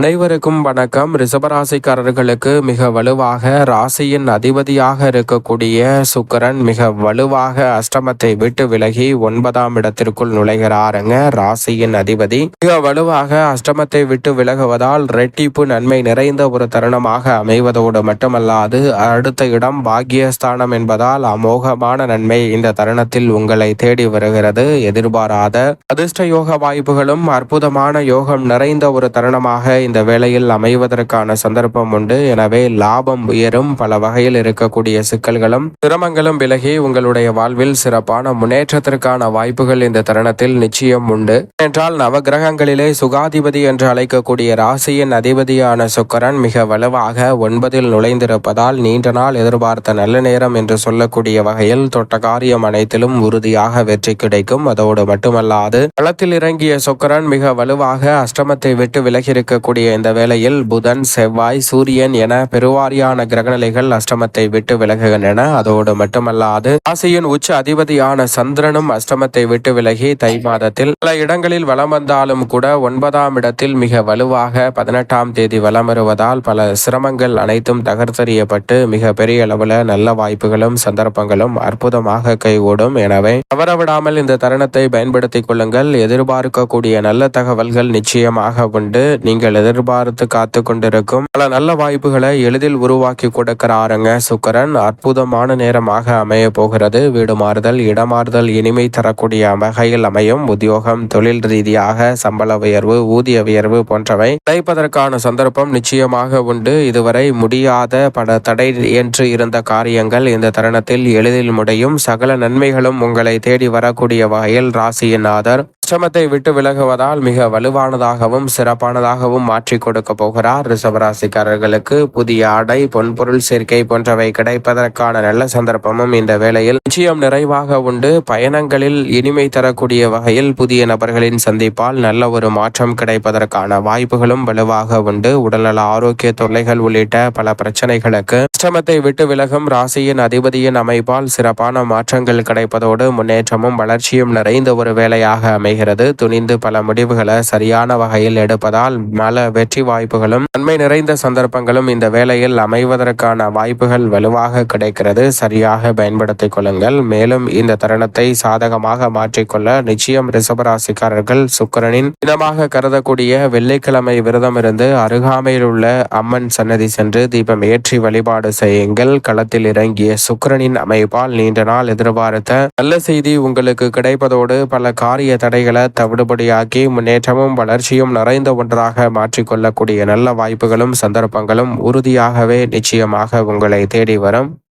அனைவருக்கும் வணக்கம். ரிசபராசிக்காரர்களுக்கு மிக வலுவாக ராசியின் அதிபதியாக இருக்கக்கூடிய சுக்கரன் மிக வலுவாக அஷ்டமத்தை விட்டு விலகி ஒன்பதாம் இடத்திற்குள் நுழைகிறாருங்க. ராசியின் அதிபதி மிக வலுவாக அஷ்டமத்தை விட்டு விலகுவதால் ரெட்டிப்பு நன்மை நிறைந்த ஒரு தருணமாக அமைவதோடு மட்டுமல்லாது அடுத்த இடம் பாக்கியஸ்தானம் என்பதால் அமோகமான நன்மை இந்த தருணத்தில் உங்களை தேடி வருகிறது. எதிர்பாராத அதிர்ஷ்ட யோக வாய்ப்புகளும் அற்புதமான யோகம் நிறைந்த ஒரு தருணமாக இந்த வேளையில் அமைவதற்கான சந்தர்ப்பம் உண்டு. எனவே லாபம் உயரும். பல வகையில் இருக்கக்கூடிய சிக்கல்களும் சிரமங்களும் விலகி உங்களுடைய வாழ்வில் சிறப்பான முன்னேற்றத்திற்கான வாய்ப்புகள் இந்த தருணத்தில் நிச்சயம் உண்டு. என்றால் நவகிரகங்களிலே சுகாதிபதி என்று அழைக்கக்கூடிய ராசியின் அதிபதியான சுக்கரன் மிக வலுவாக ஒன்பதில் நுழைந்திருப்பதால் நீண்ட நாள் எதிர்பார்த்த நல்ல நேரம் என்று சொல்லக்கூடிய வகையில் தொட்ட காரியம் அனைத்திலும் உறுதியாக வெற்றி கிடைக்கும். அதோடு மட்டுமல்லாது களத்தில் இறங்கிய சுக்கரன் மிக வலுவாக அஷ்டமத்தை விட்டு விலகி இருக்கக்கூடிய இருக்கக்கூடிய இந்த வேளையில் புதன் செவ்வாய் சூரியன் என பெருவாரியான கிரகநிலைகள் அஷ்டமத்தை விட்டு விலகுகின்றன. அதோடு மட்டுமல்லாது ராசியின் உச்ச அதிபதியான சந்திரனும் அஷ்டமத்தை விட்டு விலகி தை மாதத்தில் பல இடங்களில் வலம் வந்தாலும் கூட ஒன்பதாம் இடத்தில் மிக வலுவாக பதினெட்டாம் தேதி வலம் வருவதால் பல சிரமங்கள் அனைத்தும் தகர்த்தறியப்பட்டு மிக பெரிய அளவுல நல்ல வாய்ப்புகளும் சந்தர்ப்பங்களும் அற்புதமாக கைகூடும். எனவே தவறவிடாமல் இந்த தருணத்தை பயன்படுத்திக் கொள்ளுங்கள். எதிர்பார்க்கக்கூடிய நல்ல தகவல்கள் நிச்சயமாக உண்டு. நீங்கள் எதிர்பார்த்து காத்து கொண்டிருக்கும். பல நல்ல வாய்ப்புகளை எளிதில் உருவாக்கி கொடுக்கிறாருங்க சுக்கரன் அற்புதமான நேரமாக அமைய போகிறது. வீடு மாறுதல் இடமாறுதல் இனிமை தரக்கூடிய வகையில் அமையும். உத்தியோகம் தொழில் ரீதியாக சம்பள உயர்வு ஊதிய உயர்வு போன்றவை கிடைப்பதற்கான சந்தர்ப்பம் நிச்சயமாக உண்டு. இதுவரை முடியாத பல தடை என்று இருந்த காரியங்கள் இந்த தருணத்தில் எளிதில் முடியும். சகல நன்மைகளும் உங்களை தேடி வரக்கூடிய வகையில் ராசியின் ஆதர். அஷ்டமத்தை விட்டு விலகுவதால் மிக வலுவானதாகவும் சிறப்பானதாகவும் மாற்றி கொடுக்க போகிறார். ரிஷபராசிக்காரர்களுக்கு புதிய ஆடை பொன்பொருள் சேர்க்கை போன்றவை கிடைப்பதற்கான நல்ல சந்தர்ப்பமும் இந்த வேளையில் நிச்சயம் நிறைவாக உண்டு. பயணங்களில் இனிமை தரக்கூடிய வகையில் புதிய நபர்களின் சந்திப்பால் நல்ல ஒரு மாற்றம் கிடைப்பதற்கான வாய்ப்புகளும் வலுவாக உண்டு. உடல்நல ஆரோக்கிய தொல்லைகள் உள்ளிட்ட பல பிரச்சனைகளுக்கு அஷ்டமத்தை விட்டு விலகும் ராசியின் அதிபதியின் அமைப்பால் சிறப்பான மாற்றங்கள் கிடைப்பதோடு முன்னேற்றமும் வளர்ச்சியும் நிறைந்த ஒரு வேலையாக அமைகிறது. துணிந்து பல முடிவுகளை சரியான வகையில் எடுப்பதால் பல வெற்றி வாய்ப்புகளும் நன்மை நிறைந்த சந்தர்ப்பங்களும் இந்த வேலையில் அமைவதற்கான வாய்ப்புகள் வலுவாக கிடைக்கிறது. சரியாக பயன்படுத்திக் கொள்ளுங்கள். மேலும் இந்த தருணத்தை சாதகமாக மாற்றிக்கொள்ள நிச்சயம் ரிசபராசிக்காரர்கள் சுக்கரனின் தினமாக கருதக்கூடிய வெள்ளிக்கிழமை விரதம் இருந்து அருகாமையில் உள்ள அம்மன் சன்னதி சென்று தீபம் ஏற்றி வழிபாடு செய்யுங்கள். களத்தில் இறங்கிய சுக்கரனின் அமைப்பால் நீண்ட நாள் எதிர்பார்த்த நல்ல செய்தி உங்களுக்கு கிடைப்பதோடு பல காரிய தடைகள் தவிடுபடியாக்கி முன்னேற்றமும் வளர்ச்சியும் நிறைந்த ஒன்றாக மாற்றிக்கொள்ளக்கூடிய நல்ல வாய்ப்புகளும் சந்தர்ப்பங்களும் உறுதியாகவே நிச்சயமாக உங்களை தேடி வரும்.